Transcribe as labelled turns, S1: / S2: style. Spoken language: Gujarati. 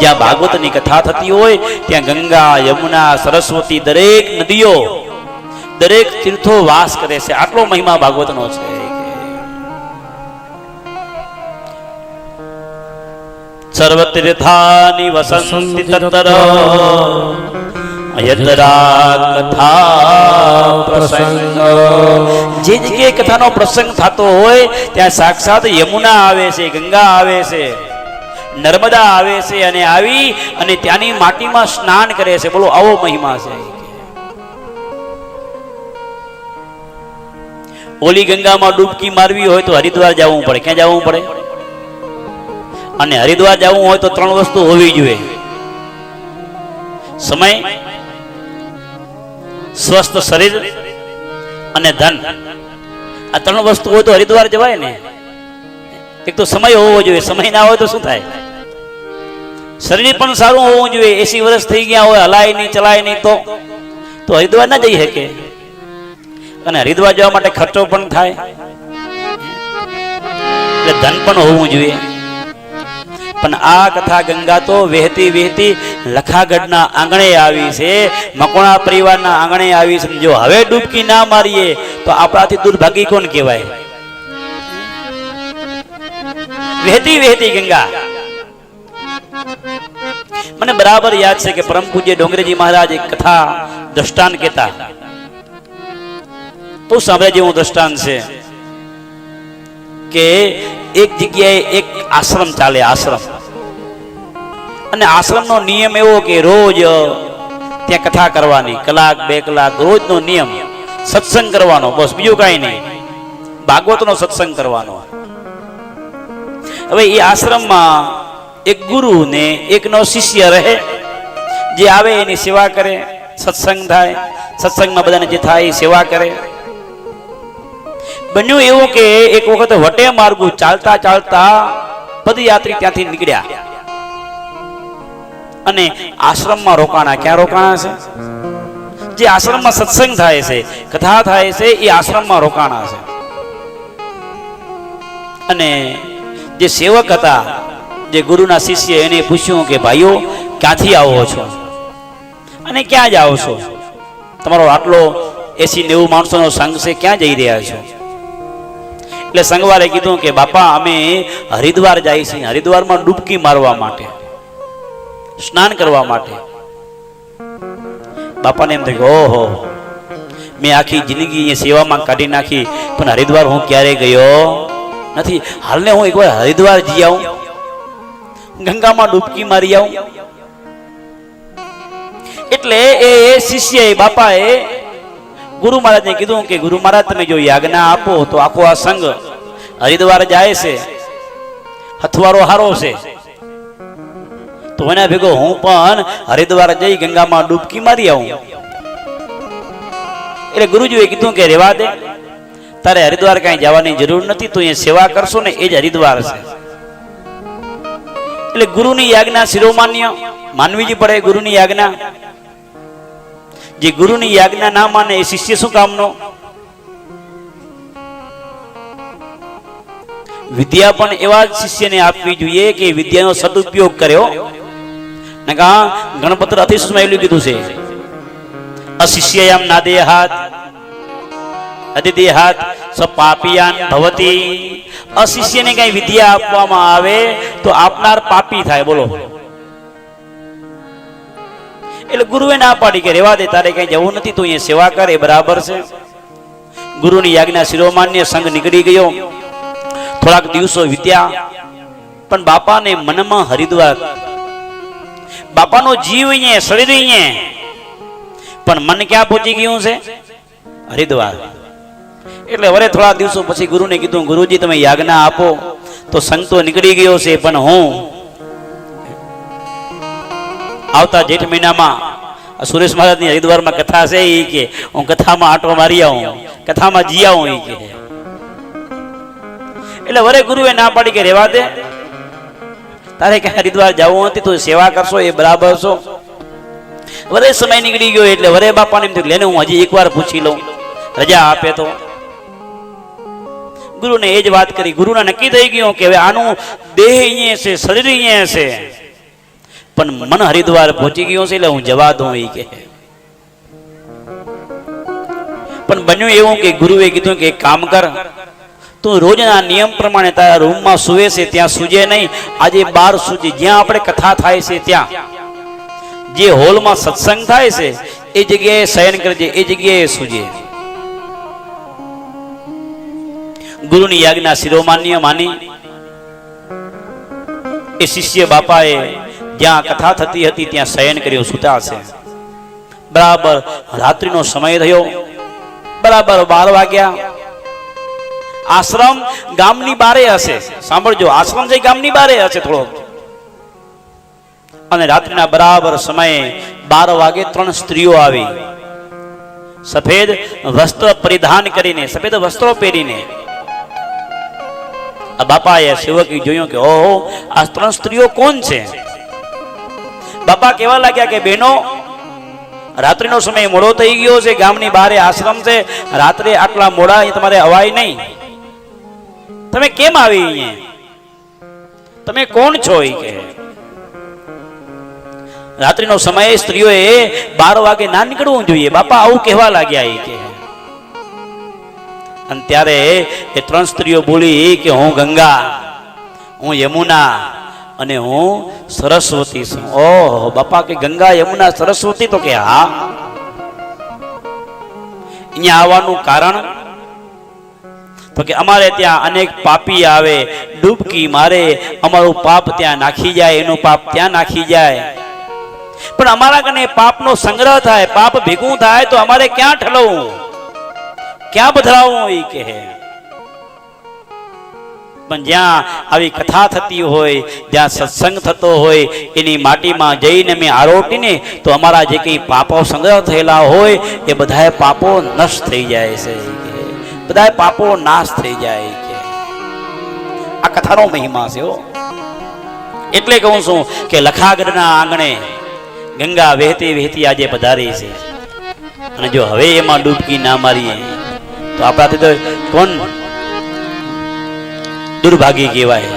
S1: જ્યાં ભાગવતની કથા થતી હોય ત્યાં ગંગા યમુના સરસ્વતી દરેક નદીઓ દરેક તીર્થો વાસ કરે છે. આટલો મહિમા ભાગવતનો છે. સર્વતીર્થાની વસંતિ તત્ર યતરા કથા પ્રસંગ. જે જગ્યાએ કથાનો પ્રસંગ થતો હોય ત્યાં સાક્ષાત યમુના આવે છે ગંગા આવે છે. નર્મદા આવે છે અને આવી અને ત્યાંની માટીમાં સ્નાન કરે છે. બોલો, આવો મહિમા છે. ઓલી ગંગામાં ડૂબકી મારવી હોય તો હરિદ્વાર જવું પડે. ક્યાં જવું પડે? અને હરિદ્વાર જવું હોય તો ત્રણ વસ્તુ હોવી જોઈએ. સમય, સ્વસ્થ શરીર અને ધન. આ ત્રણ વસ્તુ હોય તો હરિદ્વાર જવાય ને. એક તો સમય હોવો જોઈએ. સમય ના હોય તો શું થાય? શરીર પણ સારું હોવું જોઈએ. એસી વર્ષ થઈ ગયા હોય, હલાય નહીં, ચલાય નહીં તો? તો હરિદ્વાર ના જઈ શકે અને હરિદ્વાર જવા માટે ખર્ચો પણ થાય. એટલે ધન પણ હોવું જોઈએ. પણ આ કથા ગંગા તો વહેતી વહેતી લખાગઢના આંગણે આવી છે. મકોણા પરિવારના આંગણે આવી છે. જો હવે ડૂબકી ના મારીએ, તો આપણાથી દુર્ભાગી કોણ કહેવાય? વહેતી વહેતી ગંગા. મને બરાબર યાદ છે કે પરમ પૂજ્ય ડોંગરેજી મહારાજ એક કથા દ્રષ્ટાંત કહેતા. બહુ સાંભળે જેવું દ્રષ્ટાંત છે કે એક જગ્યાએ એક આશ્રમ ચાલે, આશ્રમ. અને આશ્રમનો નિયમ એવો કે રોજ ત્યાં કથા કરવાની, કલાક, બે કલાક, રોજનો નિયમ સત્સંગ કરવાનો, બસ બીજું કાંઈ નહીં. ભાગવતનો સત્સંગ કરવાનો. હવે એ આશ્રમમાં એક ગુરુ ને એકનો શિષ્ય રહે, જે આવે એની સેવા કરે, સત્સંગ થાય, સત્સંગમાં બધાને જે થાય એ સેવા કરે. બન્યું એવું કે એક વખત વટે માર્ગુ ચાલતા ચાલતા પદયાત્રી ત્યાંથી નીકળ્યા. અને આશ્રમમાં રોકાણા ક્યાં રોકાણા છે? જે આશ્રમમાં સત્સંગ થાય છે, કથા થાય છે, એ આશ્રમમાં રોકાણા છે. અને જે સેવક હતા, જે ગુરુના શિષ્ય એને પૂછ્યું કે, ભાઈઓ, ક્યાંથી આવો છો? અને ક્યાં જાઓ છો? તમારો આટલો એસી નેવું માણસોનો સંઘ છે, ક્યાં જઈ રહ્યા છો? એટલે સંઘવારે કીધું કે, બાપા, અમે હરિદ્વાર જાય છીએ, હરિદ્વારમાં ડૂબકી મારવા માટે, સ્નાન કરવા માટે. બાપાને એમ થયું ઓહો, મેં આખી જિંદગી સેવામાં કાઢી નાખી, પણ હરિદ્વાર હું ક્યારે ગયો નથી. હાલને હું એકવાર હરિદ્વાર જઈ આવું. ગંગામાં ડૂબકી મારી આવું. એટલે એ શિષ્ય બાપાએ ગુરુ મહારાજને કીધું કે, ગુરુ મહારાજ, તમે જો યાજ્ઞા આપો તો આખો આ સંઘ હરિદ્વાર જાય છે. હથવારો હારો છે. તો એના ભેગો હું પણ હરિદ્વાર જઈ ગંગામાં ડૂબકી મારી આવું. એટલે ગુરુજીએ કીધું કે, રેવા દે. તારે હરિદ્વાર કાંઈ જવાની જરૂર નથી, તું એ સેવા કરશો ને એ જ હરિદ્વાર છે. એટલે ગુરુની યાજ્ઞા શિરોમાન્ય, માનવીજી પડે ગુરુની યાજ્ઞા. જે ગુરુની યાજ્ઞા ના માને એ શિષ્ય શું કામનો? વિદ્યા પણ એવા જ શિષ્યને આપવી જોઈએ કે વિદ્યાનો સદુપયોગ કર્યો ને કા ગણપત્ર અતિશુમાં એટલું કીધું છે? અશિષ્યયમ નાદેહાત અધિદેહાત સ પાપિયાન ભવતી. અશિષ્યને કઈ વિદ્યા આપવામાં આવે તો આપનાર પાપી થાય, બોલો. એટલે ગુરુએ ના પાડી કે રેવા દે, તારે કઈ જવું નથી, તું અહીંયા સેવા કરે, બરાબર છે. ગુરુની યાજ્ઞા શિરોમાન્ય સંઘ નીકળી ગયો. થોડાક દિવસો વીત્યા, પણ બાપાને મનમાં હરિદ્વાર. બાપાનો જીવ અહીંયા, શરીર અહીંયા. પણ મન ક્યાં પહોંચી ગયું છે? હરિદ્વાર. એટલે વરે થોડા દિવસો પછી ગુરુને કીધું, ગુરુજી, તમે યાજ્ઞા આપો. તો સંઘ નીકળી ગયો છે, પણ હું આવતા જેઠ મહિનામાં સુરેશ મહારાજની હરિદ્વારમાં કથા છે એ કે, હું કથામાં આંટો મારી આવું, કથામાં જી આવું એ કે. એટલે વરે ગુરુએ ના પાડી કે, રેવા દે. તારે કે હરિદ્વાર જવું નથી, તો સેવા કરશો, એ બરાબર છો. વરે સમય નીકળી ગયો, એટલે વરે બાપાને એમ લેને હું હજી એકવાર પૂછી લઉં. રજા આપે તો. ગુરુને એ જ વાત કરી, ગુરુને નક્કી થઈ ગયું કે હવે આનું દેહ અહીંયા છે, શરીર અહીંયા છે. પણ મન હરિદ્વાર પહોંચી ગયું છે એટલે હું જવા દઉં એ કે. પણ બન્યું એવું કે ગુરુએ કીધું કે કામ કર, તું રોજના નિયમ પ્રમાણે તારા રૂમમાં સુવે છે, ત્યાં સુજે નહીં. આજે બાર સુજે, જ્યાં આપણે કથા થાય છે ત્યાં. જે હોલમાં સત્સંગ થાય છે, એ જગ્યાએ શયન કરજે, એ જગ્યાએ સુજે. ગુરુની યાજ્ઞા શિરોમાન્ય માની. એ શિષ્ય બાપાએ જ્યાં કથા થતી હતી ત્યાં શયન કર્યો સુતા છે બરાબર રાત્રિનો સમય થયો બરાબર બાર વાગ્યા. આશ્રમ ગામની બારે હશે. સાંભળજો, આશ્રમ છે ગામની બારે હશે થોડો. અને રાત્રિના બરાબર સમયે બાર વાગે ત્રણ સ્ત્રીઓ આવી. સફેદ વસ્ત્ર પરિધાન કરીને, સફેદ વસ્ત્રો પહેરીને આ બાપાએ સેવકે જોયું કે, ઓહો, આ ત્રણ સ્ત્રીઓ કોણ છે? બાપા કેવા લાગ્યા કે, બહેનો, રાત્રિનો સમય મોડો થઈ ગયો છે, ગામની બારે આશ્રમ છે, રાત્રે આટલા મોડા તમારે અવાય નહીં. તમે કેમ આવી અહીંયા? તમે કોણ છો? એ કે રાત્રિનો સમય સ્ત્રીઓએ બાર વાગે ના નીકળવું જોઈએ. બાપા આવું કહેવા લાગ્યા એ કે અને ત્યારે એ ત્રણ સ્ત્રીઓ બોલી કે હું ગંગા, હું યમુના અને હું સરસ્વતી છું. ઓહો, બાપા કે ગંગા, યમુના, સરસ્વતી તો કે હા. અહીંયા આવવાનું કારણ તો કે અમારે ત્યાં અનેક પાપી આવે, ડૂબકી મારે, અમારું પાપ ત્યાં નાખી જાય, એનું પાપ ત્યાં નાખી જાય. પણ અમારા કને પાપનો સંગ્રહ થાય, પાપ ભેગું થાય તો અમારે ક્યાં ઠલવવું ક્યાં પધરાવવું એ કહે? પણ જ્યાં આવી કથા થતી હોય, જ્યાં સત્સંગ થતો હોય, એની માટીમાં જઈને મેં આરોટીને તો અમારા જે કંઈ પાપો સંગ્રહ થયેલા હોય, એ બધાએ પાપો નષ્ટ થઈ જાય છે બધાએ પાપો નાશ થઈ જાય છે આ કથાનો મહિમા છે એટલે કહું છું કે લખાગરના આંગણે ગંગા વહેતી વહેતી આજે પધારી છે. અને જો હવે એમાં ડૂબકી ના મારીએ તો આપણાથી તો કોણ દુર્ભાગી કહેવાય?